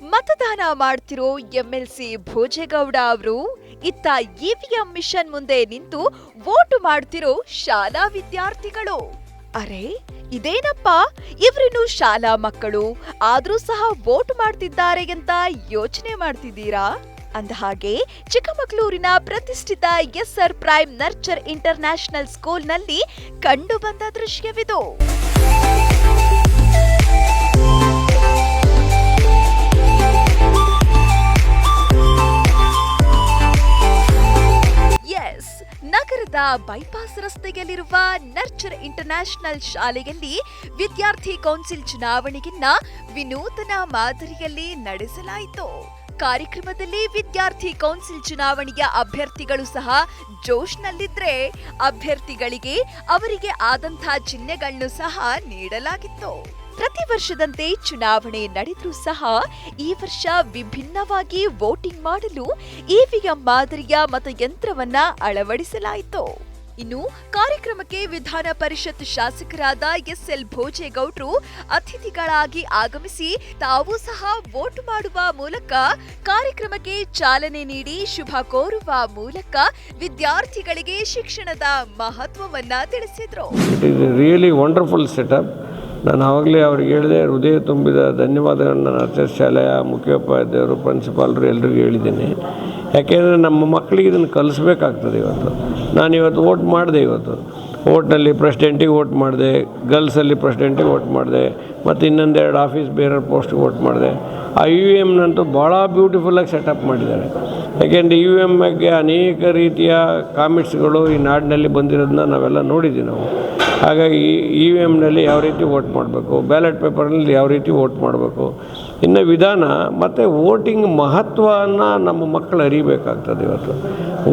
ಮತದಾನ ಮಾಡ್ತಿರೋ ಎಂಎಲ್ಸಿ ಭೋಜೇಗೌಡ ಅವರು, ಇತ್ತ ಇವಿಎಂ ಮಿಷನ್ ಮುಂದೆ ನಿಂತು ವೋಟು ಮಾಡ್ತಿರೋ ಶಾಲಾ ವಿದ್ಯಾರ್ಥಿಗಳು. ಅರೆ, ಇದೇನಪ್ಪ? ಇವ್ರಿನ್ನು ಶಾಲಾ ಮಕ್ಕಳು, ಆದ್ರೂ ಸಹ ವೋಟ್ ಮಾಡ್ತಿದ್ದಾರೆ ಅಂತ ಯೋಚನೆ ಮಾಡ್ತಿದ್ದೀರಾ? ಅಂದ ಹಾಗೆ ಚಿಕ್ಕಮಗಳೂರಿನ ಪ್ರತಿಷ್ಠಿತ ಎಸ್ಆರ್ ಪ್ರೈಮ್ ನರ್ಚರ್ ಇಂಟರ್ನ್ಯಾಷನಲ್ ಸ್ಕೂಲ್ನಲ್ಲಿ ಕಂಡು ಬಂದ ದೃಶ್ಯವಿದು. ಬೈಪಾಸ್ ರಸ್ತೆಯಲ್ಲಿರುವ ನರ್ಚರ್ ಇಂಟರ್ನ್ಯಾಷನಲ್ ಶಾಲೆಯಲ್ಲಿ ವಿದ್ಯಾರ್ಥಿ ಕೌನ್ಸಿಲ್ ಚುನಾವಣೆಯನ್ನ ವಿನೂತನ ಮಾದರಿಯಲ್ಲಿ ನಡೆಸಲಾಯಿತು. ಕಾರ್ಯಕ್ರಮದಲ್ಲಿ ವಿದ್ಯಾರ್ಥಿ ಕೌನ್ಸಿಲ್ ಚುನಾವಣೆಯ ಅಭ್ಯರ್ಥಿಗಳು ಸಹ ಜೋಶ್ನಲ್ಲಿದ್ರೆ ಅಭ್ಯರ್ಥಿಗಳಿಗೆ ಅವರಿಗೆ ಆದಂತಹ ಚಿಹ್ನೆಗಳನ್ನು ಸಹ ನೀಡಲಾಗಿತ್ತು. ಪ್ರತಿ ವರ್ಷದಂತೆ ಚುನಾವಣೆ ನಡೆದರೂ ಸಹ ಈ ವರ್ಷ ವಿಭಿನ್ನವಾಗಿ ವೋಟಿಂಗ್ ಮಾಡಲು ಇವಿಎಂ ಮಾದರಿಯ ಮತಯಂತ್ರವನ್ನ ಅಳವಡಿಸಲಾಯಿತು. ಇನ್ನು ಕಾರ್ಯಕ್ರಮಕ್ಕೆ ವಿಧಾನ ಪರಿಷತ್ ಶಾಸಕರಾದ ಎಸ್ಎಲ್ ಭೋಜೇಗೌಡರು ಅತಿಥಿಗಳಾಗಿ ಆಗಮಿಸಿ ತಾವು ಸಹ ವೋಟ್ ಮಾಡುವ ಮೂಲಕ ಕಾರ್ಯಕ್ರಮಕ್ಕೆ ಚಾಲನೆ ನೀಡಿ ಶುಭ ಕೋರುವ ಮೂಲಕ ವಿದ್ಯಾರ್ಥಿಗಳಿಗೆ ಶಿಕ್ಷಣದ ಮಹತ್ವವನ್ನ ತಿಳಿಸಿದ್ರು. ನಾನು ಆವಾಗಲೇ ಅವ್ರಿಗೆ ಹೇಳಿದೆ, ಹೃದಯ ತುಂಬಿದ ಧನ್ಯವಾದಗಳನ್ನ ನರ್ಸಸ್ ಶಾಲೆಯ ಮುಖ್ಯೋಪಾಧ್ಯಾಯರು, ಪ್ರಿನ್ಸಿಪಾಲ್ರು ಎಲ್ರಿಗೂ ಹೇಳಿದ್ದೀನಿ. ಯಾಕೆಂದರೆ ನಮ್ಮ ಮಕ್ಕಳಿಗೆ ಇದನ್ನು ಕಲಿಸ್ಬೇಕಾಗ್ತದೆ ಇವತ್ತು. ನಾನು ಇವತ್ತು ವೋಟ್ ಮಾಡಿದೆ ಇವತ್ತು. ವೋಟ್ನಲ್ಲಿ ಪ್ರೆಸಿಡೆಂಟಿಗೆ ವೋಟ್ ಮಾಡಿದೆ, ಗರ್ಲ್ಸಲ್ಲಿ ಪ್ರೆಸಿಡೆಂಟಿಗೆ ವೋಟ್ ಮಾಡಿದೆ, ಮತ್ತು ಇನ್ನೊಂದೆರಡು ಆಫೀಸ್ ಬೇರೆ ಪೋಸ್ಟ್ಗೆ ವೋಟ್ ಮಾಡಿದೆ. ಆ ಯು ಎಮ್ನಂತೂ ಭಾಳ ಬ್ಯೂಟಿಫುಲ್ಲಾಗಿ ಸೆಟಪ್ ಮಾಡಿದ್ದಾರೆ. ಯಾಕೆಂದರೆ ಯು ಎಂ ಬಗ್ಗೆ ಅನೇಕ ರೀತಿಯ ಕಾಮೆಂಟ್ಸ್ಗಳು ಈ ನಾಡಿನಲ್ಲಿ ಬಂದಿರೋದನ್ನ ನಾವೆಲ್ಲ ನೋಡಿದ್ದೀವಿ ನಾವು. ಹಾಗಾಗಿ ಇ ವಿ ಎಮ್ನಲ್ಲಿ ಯಾವ ರೀತಿ ವೋಟ್ ಮಾಡಬೇಕು, ಬ್ಯಾಲೆಟ್ ಪೇಪರ್ನಲ್ಲಿ ಯಾವ ರೀತಿ ವೋಟ್ ಮಾಡಬೇಕು, ಇನ್ನು ವಿಧಾನ ಮತ್ತು ವೋಟಿಂಗ್ ಮಹತ್ವವನ್ನು ನಮ್ಮ ಮಕ್ಕಳು ಅರಿಬೇಕಾಗ್ತದೆ ಇವತ್ತು.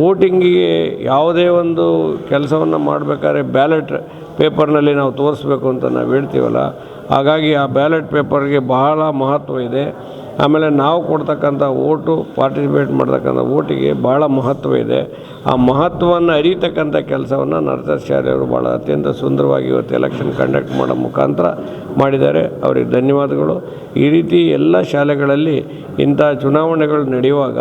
ವೋಟಿಂಗಿಗೆ ಯಾವುದೇ ಒಂದು ಕೆಲಸವನ್ನು ಮಾಡಬೇಕಾದ್ರೆ ಬ್ಯಾಲೆಟ್ ಪೇಪರ್ನಲ್ಲಿ ನಾವು ತೋರಿಸ್ಬೇಕು ಅಂತ ನಾವು ಹೇಳ್ತೀವಲ್ಲ, ಹಾಗಾಗಿ ಆ ಬ್ಯಾಲೆಟ್ ಪೇಪರ್ಗೆ ಬಹಳ ಮಹತ್ವ ಇದೆ. ಆಮೇಲೆ ನಾವು ಕೊಡ್ತಕ್ಕಂಥ ಓಟು ಪಾರ್ಟಿಸಿಪೇಟ್ ಮಾಡ್ತಕ್ಕಂಥ ಓಟಿಗೆ ಭಾಳ ಮಹತ್ವ ಇದೆ. ಆ ಮಹತ್ವವನ್ನು ಅರಿತಕ್ಕಂಥ ಕೆಲಸವನ್ನು ನರ್ಸಸ್ ಶಾಲೆಯವರು ಭಾಳ ಅತ್ಯಂತ ಸುಂದರವಾಗಿ ಇವತ್ತು ಎಲೆಕ್ಷನ್ ಕಂಡಕ್ಟ್ ಮಾಡೋ ಮುಖಾಂತರ ಮಾಡಿದ್ದಾರೆ. ಅವರಿಗೆ ಧನ್ಯವಾದಗಳು. ಈ ರೀತಿ ಎಲ್ಲ ಶಾಲೆಗಳಲ್ಲಿ ಇಂಥ ಚುನಾವಣೆಗಳು ನಡೆಯುವಾಗ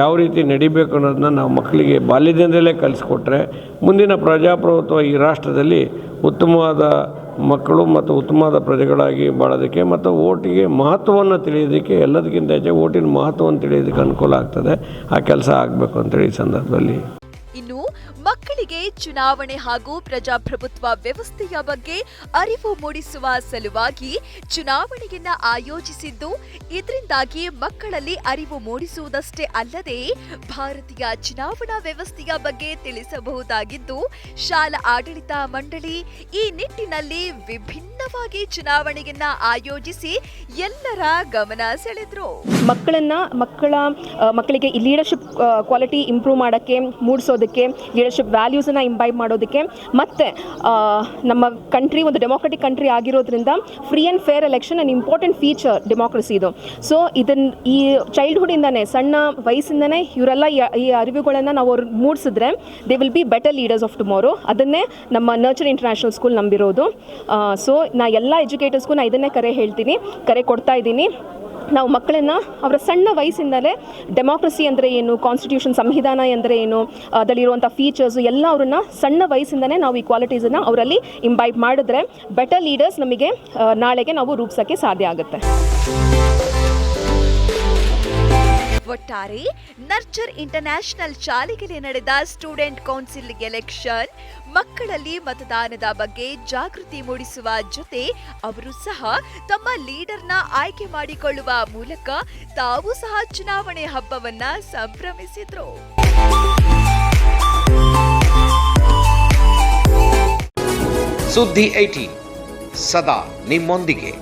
ಯಾವ ರೀತಿ ನಡಿಬೇಕು ಅನ್ನೋದನ್ನ ನಾವು ಮಕ್ಕಳಿಗೆ ಬಾಲ್ಯದಿಂದಲೇ ಕಲಿಸ್ಕೊಟ್ರೆ ಮುಂದಿನ ಪ್ರಜಾಪ್ರಭುತ್ವ ಈ ರಾಷ್ಟ್ರದಲ್ಲಿ ಉತ್ತಮವಾದ ಮಕ್ಕಳು ಮತ್ತು ಉತ್ತಮವಾದ ಪ್ರಜೆಗಳಾಗಿ ಬಾಳೋದಕ್ಕೆ ಮತ್ತು ಓಟಿಗೆ ಮಹತ್ವವನ್ನು ತಿಳಿಯೋದಕ್ಕೆ ಎಲ್ಲದಕ್ಕಿಂತ ಹೆಚ್ಚು ಓಟಿನ ಮಹತ್ವವನ್ನು ತಿಳಿಯೋದಕ್ಕೆ ಅನುಕೂಲ ಆಗ್ತದೆ. ಆ ಕೆಲಸ ಆಗಬೇಕು ಅಂತೇಳಿ ಈ ಸಂದರ್ಭದಲ್ಲಿ. ಇನ್ನು ಮಕ್ಕಳಿಗೆ ಚುನಾವಣೆ ಹಾಗೂ ಪ್ರಜಾಪ್ರಭುತ್ವ ವ್ಯವಸ್ಥೆಯ ಬಗ್ಗೆ ಅರಿವು ಮೂಡಿಸುವ ಸಲುವಾಗಿ ಚುನಾವಣೆಯನ್ನ ಆಯೋಜಿಸಿದ್ದು, ಇದರಿಂದಾಗಿ ಮಕ್ಕಳಲ್ಲಿ ಅರಿವು ಮೂಡಿಸುವುದಷ್ಟೇ ಅಲ್ಲದೆ ಭಾರತೀಯ ಚುನಾವಣಾ ವ್ಯವಸ್ಥೆಯ ಬಗ್ಗೆ ತಿಳಿಸಬಹುದಾಗಿದ್ದು, ಶಾಲಾ ಆಡಳಿತ ಮಂಡಳಿ ಈ ನಿಟ್ಟಿನಲ್ಲಿ ವಿಭಿನ್ನವಾಗಿ ಚುನಾವಣೆಯನ್ನ ಆಯೋಜಿಸಿ ಎಲ್ಲರ ಗಮನ ಸೆಳೆದ್ರು. ಮಕ್ಕಳನ್ನ ಮಕ್ಕಳ, ಮಕ್ಕಳಿಗೆ ಲೀಡರ್ಶಿಪ್ ಕ್ವಾಲಿಟಿ ಇಂಪ್ರೂವ್ ಮಾಡಕ್ಕೆ, ಮೂಡಿಸೋದಕ್ಕೆ ಲೀಡರ್ಶಿಪ್ ವ್ಯಾಲ್ಯೂಸನ್ನು ಇಂಬೈಬ್ ಮಾಡೋದಕ್ಕೆ. ಮತ್ತು ನಮ್ಮ ಕಂಟ್ರಿ ಒಂದು ಡೆಮೋಕ್ರೆಟಿಕ್ ಕಂಟ್ರಿ ಆಗಿರೋದ್ರಿಂದ free and fair election an important feature democracy ಇದು. ಸೊ ಇದನ್ನು ಈ ಚೈಲ್ಡ್ಹುಡ್ಡಿಂದನೇ ಸಣ್ಣ ವಯಸ್ಸಿಂದನೇ ಇವರೆಲ್ಲ ಈ- ಈ ಅರಿವುಗಳನ್ನು ನಾವು ಅವ್ರು ಮೂಡಿಸಿದ್ರೆ they will be better leaders of tomorrow ಅದನ್ನೇ ನಮ್ಮ ನರ್ಚರ್ ಇಂಟರ್ನ್ಯಾಷನಲ್ ಸ್ಕೂಲ್ ನಂಬಿರೋದು. ಸೊ ನಾ ಎಲ್ಲ ಎಜುಕೇಟರ್ಸ್ಗೂ ನಾ ಇದನ್ನೇ ಕರೆ ಹೇಳ್ತೀನಿ. ಕರೆ ಕೊಡ್ತಾ ಇದ್ದೀನಿ. ನಾವು ಮಕ್ಕಳನ್ನು ಅವರ ಸಣ್ಣ ವಯಸ್ಸಿಂದಲೇ ಡೆಮೋಕ್ರಸಿ ಅಂದರೆ ಏನು ಕಾನ್ಸ್ಟಿಟ್ಯೂಷನ್ ಸಂವಿಧಾನ ಅಂದರೆ ಏನು ಅದರಲ್ಲಿರುವಂಥ ಫೀಚರ್ಸು ಎಲ್ಲ ಅವ್ರನ್ನ ಸಣ್ಣ ವಯಸ್ಸಿಂದಲೇ ನಾವು ಈ ಕ್ವಾಲಿಟೀಸನ್ನು ಅವರಲ್ಲಿ ಇಂಬೈಬ್ ಮಾಡಿದ್ರೆ ಬೆಟರ್ ಲೀಡರ್ಸ್ ನಮಗೆ ನಾಳೆಗೆ ನಾವು ರೂಪಿಸೋಕ್ಕೆ ಸಾಧ್ಯ ಆಗುತ್ತೆ. ಒಟ್ಟಾರೆ ನರ್ಚರ್ ಇಂಟರ್ನ್ಯಾಷನಲ್ ಶಾಲೆಯಲ್ಲಿ ನಡೆದ ಸ್ಟೂಡೆಂಟ್ ಕೌನ್ಸಿಲ್ ಎಲೆಕ್ಷನ್ ಮಕ್ಕಳಲ್ಲಿ ಮತದಾನದ ಬಗ್ಗೆ ಜಾಗೃತಿ ಮೂಡಿಸುವ ಜೊತೆ ಅವರು ಸಹ ತಮ್ಮ ಲೀಡರ್ನ ಆಯ್ಕೆ ಮಾಡಿಕೊಳ್ಳುವ ಮೂಲಕ ತಾವು ಸಹ ಚುನಾವಣೆ ಹಬ್ಬವನ್ನ ಸಂಭ್ರಮಿಸಿದ್ರು. ಸುದ್ದಿ ಐಟಿ ಸದಾ ನಿಮ್ಮೊಂದಿಗೆ.